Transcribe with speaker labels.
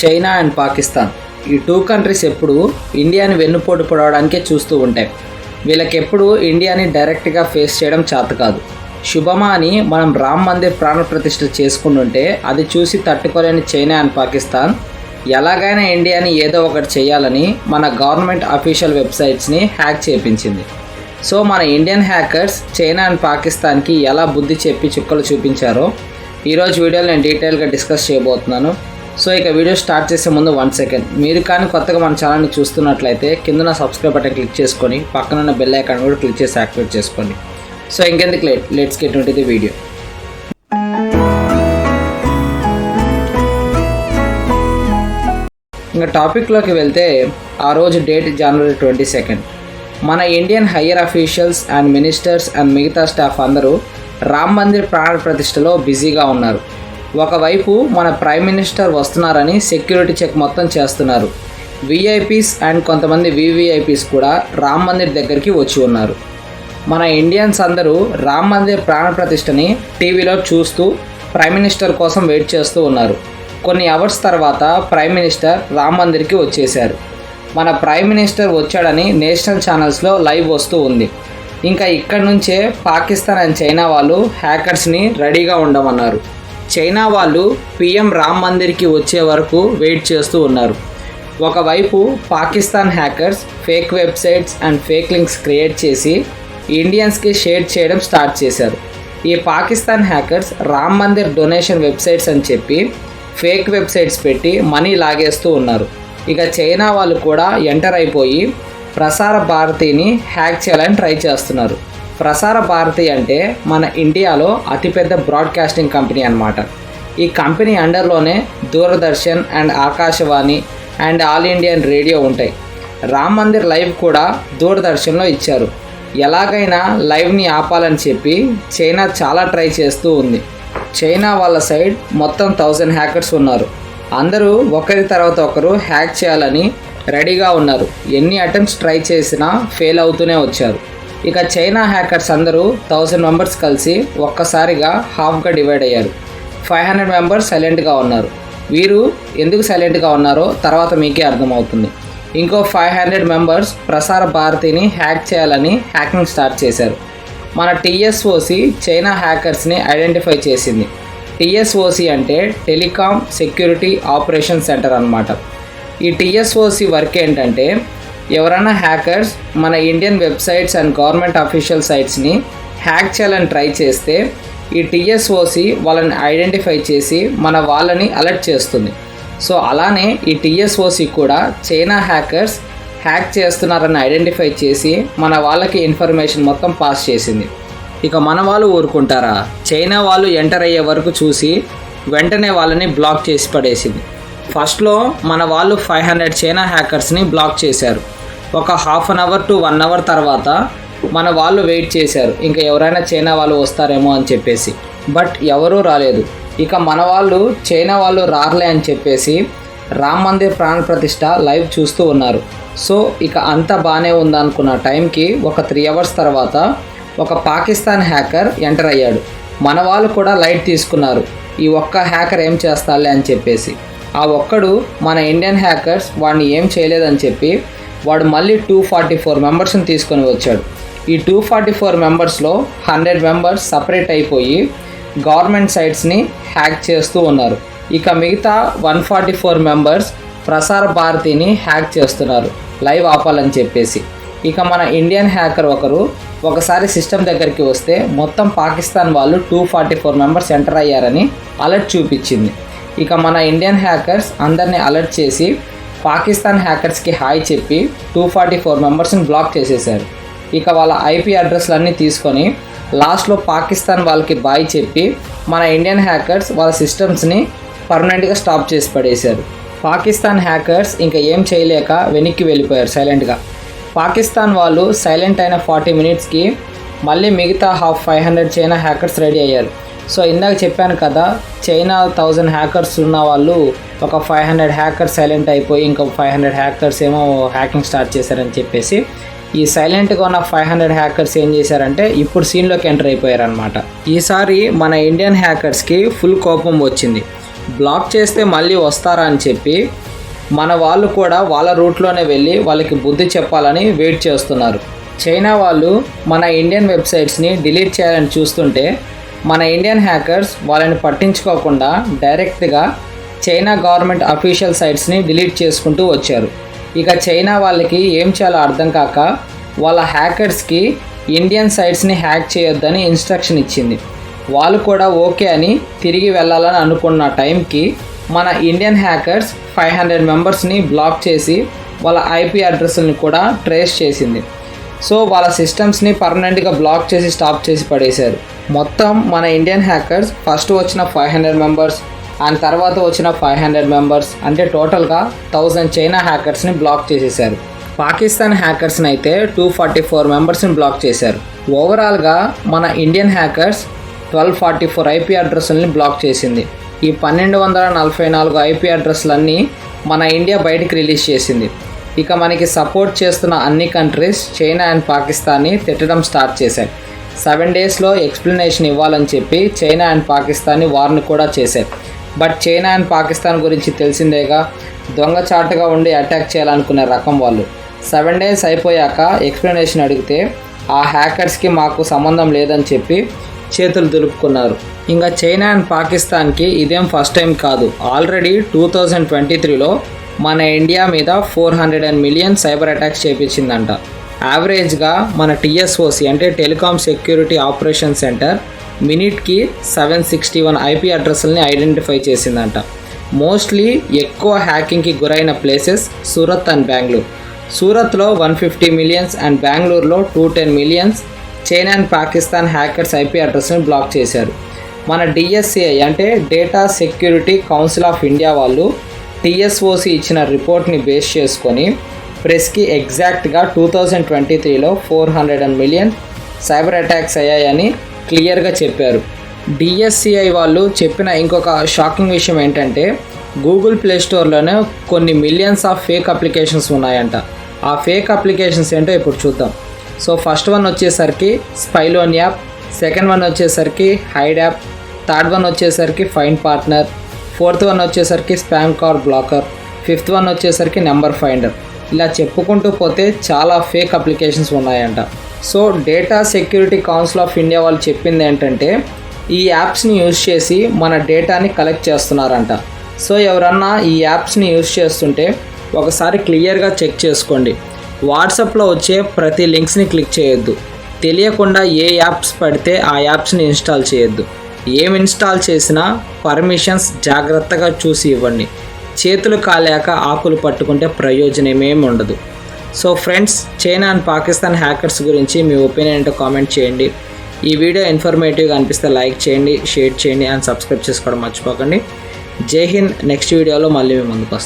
Speaker 1: China and Pakistan. ఈ two countries ఎప్పుడు ఇండియాని వెన్నుపోటు పడవడానికే చూస్తూ ఉంటాయి. వీళ్ళకెప్పుడు ఇండియాని డైరెక్ట్గా ఫేస్ చేయడం చేత కాదు. శుభమా అని మనం రామ్ మందిర్ ప్రాణ ప్రతిష్ఠ చేసుకుంటుంటే అది చూసి తట్టుకోలేని చైనా అండ్ పాకిస్తాన్ ఎలాగైనా ఇండియాని ఏదో ఒకటి చేయాలని మన గవర్నమెంట్ అఫీషియల్ వెబ్సైట్స్ని హ్యాక్ చేపించింది. సో మన ఇండియన్ హ్యాకర్స్ చైనా అండ్ పాకిస్తాన్కి ఎలా బుద్ధి చెప్పి చుక్కలు చూపించారో ఈరోజు వీడియోలో నేను డీటెయిల్గా డిస్కస్ చేయబోతున్నాను. సో ఇక వీడియో స్టార్ట్ చేసే ముందు వన్ సెకండ్ మీరు కానీ కొత్తగా మన ఛానల్ని చూస్తున్నట్లయితే కింద సబ్స్క్రైబ్ బటన్ క్లిక్ చేసుకొని పక్కన ఉన్న బెల్ ఐకాన్ కూడా క్లిక్ చేసి యాక్టివేట్ చేసుకోండి. సో ఇంకెందుకు లేట్ లెట్స్ గెట్ ఉంటుంది వీడియో ఇంకా టాపిక్లోకి వెళ్తే ఆ రోజు డేట్ జనవరి ట్వంటీ సెకండ్ మన Indian higher officials and ministers and మిగతా స్టాఫ్ అందరూ రామ్ మందిర్ ప్రాణ ప్రతిష్టలో బిజీగా ఉన్నారు. ఒకవైపు మన ప్రైమ్ మినిస్టర్ వస్తున్నారని సెక్యూరిటీ చెక్ మొత్తం చేస్తున్నారు. విఐపీస్ అండ్ కొంతమంది వివిఐపీస్ కూడా రామ్ మందిర్ దగ్గరికి వచ్చి ఉన్నారు. మన ఇండియన్స్ అందరూ రామ్ మందిర్ ప్రాణ ప్రతిష్టని టీవీలో చూస్తూ ప్రైమ్ మినిస్టర్ కోసం వెయిట్ చేస్తూ ఉన్నారు. కొన్ని అవర్స్ తర్వాత ప్రైమ్ మినిస్టర్ రామ్ మందిర్కి వచ్చేశారు. మన ప్రైమ్ మినిస్టర్ వచ్చాడని నేషనల్ ఛానల్స్లో లైవ్ వస్తూ ఉంది. ఇంకా ఇక్కడి నుంచే పాకిస్తాన్ అండ్ చైనా వాళ్ళు హ్యాకర్స్ని రెడీగా ఉండమన్నారు. చైనా వాళ్ళు పిఎం రామ్ మందిర్కి వచ్చే వరకు వెయిట్ చేస్తూ ఉన్నారు. ఒకవైపు Pakistan hackers fake websites and fake links create చేసి ఇండియన్స్కి షేర్ చేయడం స్టార్ట్ చేశారు. ఈ Pakistan hackers Ram Mandir donation websites అని చెప్పి ఫేక్ వెబ్సైట్స్ పెట్టి మనీ లాగేస్తూ ఉన్నారు. ఇక చైనా వాళ్ళు కూడా ఎంటర్ అయిపోయి ప్రసార భారతిని హ్యాక్ చేయాలని ట్రై చేస్తున్నారు. ప్రసార భారతి అంటే మన ఇండియాలో అతిపెద్ద బ్రాడ్కాస్టింగ్ కంపెనీ అన్నమాట. ఈ company అండర్లోనే Doordarshan and Akashvani and all Indian radio ఉంటాయి. రామ్ మందిర్ లైవ్ కూడా దూరదర్శన్లో ఇచ్చారు. ఎలాగైనా లైవ్ని ఆపాలని చెప్పి చైనా చాలా ట్రై చేస్తూ ఉంది. చైనా వాళ్ళ సైడ్ మొత్తం థౌజండ్ హ్యాకర్స్ ఉన్నారు. అందరూ ఒకరి తర్వాత ఒకరు హ్యాక్ చేయాలని రెడీగా ఉన్నారు. ఎన్ని అటెంప్ట్స్ ట్రై చేసినా ఫెయిల్ అవుతూనే వచ్చారు. ఇక చైనా హ్యాకర్స్ అందరూ థౌజండ్ మెంబర్స్ కలిసి ఒక్కసారిగా హాఫ్గా డివైడ్ అయ్యారు. ఫైవ్ హండ్రెడ్ మెంబర్స్ సైలెంట్గా ఉన్నారు. వీరు ఎందుకు సైలెంట్గా ఉన్నారో తర్వాత మీకే అర్థమవుతుంది. ఇంకో ఫైవ్ హండ్రెడ్ మెంబర్స్ ప్రసార భారతిని హ్యాక్ చేయాలని హ్యాకింగ్ స్టార్ట్ చేశారు. మన టీఎస్ఓసి చైనా హ్యాకర్స్ని ఐడెంటిఫై చేసింది. టీఎస్ఓసి అంటే టెలికాం సెక్యూరిటీ ఆపరేషన్ సెంటర్ అన్నమాట. ఈ టీఎస్ఓసి వర్క్ ఏంటంటే ఎవరైనా హ్యాకర్స్ మన Indian websites and government official సైట్స్ని hack చేయాలని ట్రై చేస్తే ఈ టీఎస్ఓసి వాళ్ళని ఐడెంటిఫై చేసి మన వాళ్ళని అలర్ట్ చేస్తుంది. సో అలానే ఈ టీఎస్ఓసి కూడా చైనా హ్యాకర్స్ హ్యాక్ చేస్తున్నారని ఐడెంటిఫై చేసి మన వాళ్ళకి ఇన్ఫర్మేషన్ మొత్తం పాస్ చేసింది. ఇక మన వాళ్ళు ఊరుకుంటారా? చైనా వాళ్ళు ఎంటర్ అయ్యే వరకు చూసి వెంటనే వాళ్ళని బ్లాక్ చేసి పడేసింది. ఫస్ట్లో మన వాళ్ళు ఫైవ్ హండ్రెడ్ చైనా హ్యాకర్స్ని బ్లాక్ చేశారు. ఒక half an hour to one hour తర్వాత మన వాళ్ళు వెయిట్ చేశారు. ఇంకా ఎవరైనా చైనా వాళ్ళు వస్తారేమో అని చెప్పేసి. బట్ ఎవరూ రాలేదు. ఇక మన వాళ్ళు చైనా వాళ్ళు రారలే అని చెప్పేసి రామ్ మందిర్ ప్రాణ ప్రతిష్ట లైవ్ చూస్తూ ఉన్నారు. సో ఇక అంత బాగానే ఉందనుకున్న టైంకి ఒక త్రీ అవర్స్ తర్వాత ఒక పాకిస్తాన్ హ్యాకర్ ఎంటర్ అయ్యాడు. మన వాళ్ళు కూడా లైట్ తీసుకున్నారు. ఈ ఒక్క హ్యాకర్ ఏం చేస్తాలే అని చెప్పేసి. ఆ ఒక్కడు మన ఇండియన్ హ్యాకర్స్ వాడిని ఏం చేయలేదని చెప్పి వాడు మళ్ళీ టూ ఫార్టీ ఫోర్ మెంబర్స్ని తీసుకొని వచ్చాడు. ఈ టూ ఫార్టీ ఫోర్ మెంబర్స్లో హండ్రెడ్ మెంబర్స్ సపరేట్ అయిపోయి గవర్నమెంట్ సైట్స్ని హ్యాక్ చేస్తూ ఉన్నారు. ఇక మిగతా వన్ ఫార్టీ ఫోర్ మెంబర్స్ ప్రసార భారతిని హ్యాక్ చేస్తున్నారు. లైవ్ ఆపాలని చెప్పేసి. ఇక మన ఇండియన్ హ్యాకర్ ఒకరు ఒకసారి సిస్టమ్ దగ్గరికి వస్తే మొత్తం పాకిస్తాన్ వాళ్ళు two forty four members enter అయ్యారని అలర్ట్ చూపించింది. ఇక మన ఇండియన్ హ్యాకర్స్ అందరినీ అలర్ట్ చేసి పాకిస్తాన్ హ్యాకర్స్కి హాయ్ చెప్పి టూ ఫార్టీ ఫోర్ మెంబర్స్ని బ్లాక్ చేసేశారు. ఇక వాళ్ళ ఐపీ అడ్రస్లన్నీ తీసుకొని లాస్ట్లో పాకిస్తాన్ వాళ్ళకి బాయ్ చెప్పి మన ఇండియన్ హ్యాకర్స్ వాళ్ళ సిస్టమ్స్ని పర్మనెంట్గా స్టాప్ చేసి పడేశారు. పాకిస్తాన్ హ్యాకర్స్ ఇంకా ఏం చేయలేక వెనక్కి వెళ్ళిపోయారు సైలెంట్గా. పాకిస్తాన్ వాళ్ళు సైలెంట్ అయిన ఫార్టీ మినిట్స్కి మళ్ళీ మిగతా half five hundred China hackers ready అయ్యారు. సో ఇందాక చెప్పాను కదా చైనా థౌజండ్ హ్యాకర్స్ ఉన్న వాళ్ళు ఒక ఫైవ్ హండ్రెడ్ హ్యాకర్స్ సైలెంట్ అయిపోయి ఇంకా ఫైవ్ హండ్రెడ్ హ్యాకర్స్ ఏమో హ్యాకింగ్ స్టార్ట్ చేశారని చెప్పేసి ఈ సైలెంట్గా ఉన్న ఫైవ్ హండ్రెడ్ హ్యాకర్స్ ఏం చేశారంటే ఇప్పుడు సీన్లోకి ఎంటర్ అయిపోయారనమాట ఈసారి మన ఇండియన్ హ్యాకర్స్కి ఫుల్ కోపం వచ్చింది. బ్లాక్ చేస్తే మళ్ళీ వస్తారా అని చెప్పి మన వాళ్ళు కూడా వాళ్ళ రూట్లోనే వెళ్ళి వాళ్ళకి బుద్ధి చెప్పాలని వెయిట్ చేస్తున్నారు. చైనా వాళ్ళు మన ఇండియన్ వెబ్సైట్స్ని డిలీట్ చేయాలని చూస్తుంటే మన ఇండియన్ హ్యాకర్స్ వాళ్ళని పట్టించుకోకుండా డైరెక్ట్గా చైనా గవర్నమెంట్ అఫీషియల్ సైట్స్ని డిలీట్ చేసుకుంటూ వచ్చారు. ఇక చైనా వాళ్ళకి ఏం చేయాలో అర్థం కాక వాళ్ళ హ్యాకర్స్కి ఇండియన్ సైట్స్ని హ్యాక్ చేయొద్దని ఇన్స్ట్రక్షన్ ఇచ్చింది. వాళ్ళు కూడా ఓకే అని తిరిగి వెళ్ళాలని అనుకున్న టైంకి మన ఇండియన్ హ్యాకర్స్ ఫైవ్ హండ్రెడ్ మెంబర్స్ని బ్లాక్ చేసి వాళ్ళ ఐపీ అడ్రస్ని కూడా ట్రేస్ చేసింది. సో వాళ్ళ సిస్టమ్స్ని పర్మనెంట్గా బ్లాక్ చేసి స్టాప్ చేసి పడేశారు. మొత్తం మన ఇండియన్ హ్యాకర్స్ ఫస్ట్ వచ్చిన ఫైవ్ హండ్రెడ్ మెంబర్స్ అండ్ తర్వాత వచ్చిన ఫైవ్ హండ్రెడ్ మెంబర్స్ అంటే టోటల్గా థౌజండ్ చైనా హ్యాకర్స్ని బ్లాక్ చేసేసారు. పాకిస్తాన్ హ్యాకర్స్ని అయితే టూ ఫార్టీ ఫోర్ మెంబర్స్ని బ్లాక్ చేశారు. ఓవరాల్గా మన Indian hackers twelve forty four IP అడ్రస్లని block చేసింది. ఈ పన్నెండు వందల నలభై నాలుగు ఐపీ అడ్రస్లన్నీ మన ఇండియా బయటకు రిలీజ్ చేసింది. ఇక మనకి సపోర్ట్ చేస్తున్న అన్ని కంట్రీస్ చైనా అండ్ పాకిస్తాన్ని తిట్టడం స్టార్ట్ చేశాయి సెవెన్ డేస్లో ఎక్స్ప్లెనేషన్ ఇవ్వాలని చెప్పి చైనా అండ్ పాకిస్తాన్ని వార్న్ కూడా చేశారు. బట్ చైనా అండ్ పాకిస్తాన్ గురించి తెలిసిందేగా దొంగచాటుగా ఉండి అటాక్ చేయాలనుకునే రకం వాళ్ళు. సెవెన్ డేస్ అయిపోయాక ఎక్స్ప్లెనేషన్ అడిగితే ఆ హ్యాకర్స్కి మాకు సంబంధం లేదని చెప్పి చేతులు దులుపుకున్నారు. ఇంకా చైనా అండ్ పాకిస్తాన్కి ఇదేం ఫస్ట్ టైం కాదు. ఆల్రెడీ టూ థౌజండ్ ట్వంటీ త్రీలో మన ఇండియా మీద four hundred and million cyber attacks చేపించిందంట. యావరేజ్గా మన టీఎస్ఓసి అంటే టెలికాం సెక్యూరిటీ ఆపరేషన్ సెంటర్ మినిట్కి సెవెన్ సిక్స్టీ వన్ ఐపీ అడ్రస్ని ఐడెంటిఫై చేసిందంట. మోస్ట్లీ ఎక్కువ హ్యాకింగ్కి గురైన ప్లేసెస్ సూరత్ అండ్ బెంగళూరు సూరత్లో వన్ ఫిఫ్టీ మిలియన్స్ అండ్ బెంగళూరులో two ten millions China and Pakistan hackers IP అడ్రస్ని block చేశారు. మన డిఎస్సిఐ అంటే data security council of India వాళ్ళు టీఎస్ఓసి ఇచ్చిన రిపోర్ట్ని బేస్ చేసుకొని ప్రెస్కి ఎగ్జాక్ట్గా టూ థౌజండ్ ట్వంటీ త్రీలో four hundred and million cyber attacks అయ్యాయని క్లియర్గా చెప్పారు. డిఎస్సిఐ వాళ్ళు చెప్పిన ఇంకొక షాకింగ్ విషయం ఏంటంటే గూగుల్ ప్లే స్టోర్లోనే కొన్ని మిలియన్స్ ఆఫ్ ఫేక్ అప్లికేషన్స్ ఉన్నాయంట. ఆ ఫేక్ అప్లికేషన్స్ ఏంటో ఇప్పుడు చూద్దాం. సో ఫస్ట్ వన్ వచ్చేసరికి స్పైలోన్ యాప్ సెకండ్ వన్ వచ్చేసరికి హైడ్ యాప్ థర్డ్ వన్ వచ్చేసరికి ఫైన్ పార్ట్నర్ ఫోర్త్ వన్ వచ్చేసరికి spam call blocker fifth one వచ్చేసరికి నెంబర్ ఫైండర్. ఇలా చెప్పుకుంటూ పోతే చాలా ఫేక్ అప్లికేషన్స్ ఉన్నాయంట. So data security council of India వాళ్ళు చెప్పింది ఏంటంటే ఈ యాప్స్ని యూజ్ చేసి మన డేటాని కలెక్ట్ చేస్తున్నారంట. సో ఎవరన్నా ఈ యాప్స్ని యూజ్ చేస్తుంటే ఒకసారి క్లియర్గా చెక్ చేసుకోండి. వాట్సాప్లో వచ్చే ప్రతి లింక్స్ని క్లిక్ చేయొద్దు. తెలియకుండా ఏ యాప్స్ పడితే ఆ యాప్స్ని ఇన్స్టాల్ చేయొద్దు. ఏం ఇన్స్టాల్ చేసినా పర్మిషన్స్ జాగ్రత్తగా చూసి ఇవ్వండి. చేతులు కాలేక ఆకులు పట్టుకుంటే ప్రయోజనమేమి ఉండదు. So friends China and Pakistan hackers గురించి మీ ఒపీనియన్ ఏంటో కామెంట్ చేయండి. ఈ వీడియో ఇన్ఫర్మేటివ్గా అనిపిస్తే లైక్ చేయండి షేర్ చేయండి అండ్ సబ్స్క్రైబ్ చేసుకోవడం మర్చిపోకండి. జై హింద్ నెక్స్ట్ వీడియోలో మళ్ళీ మేము ముందుకు వస్తాం.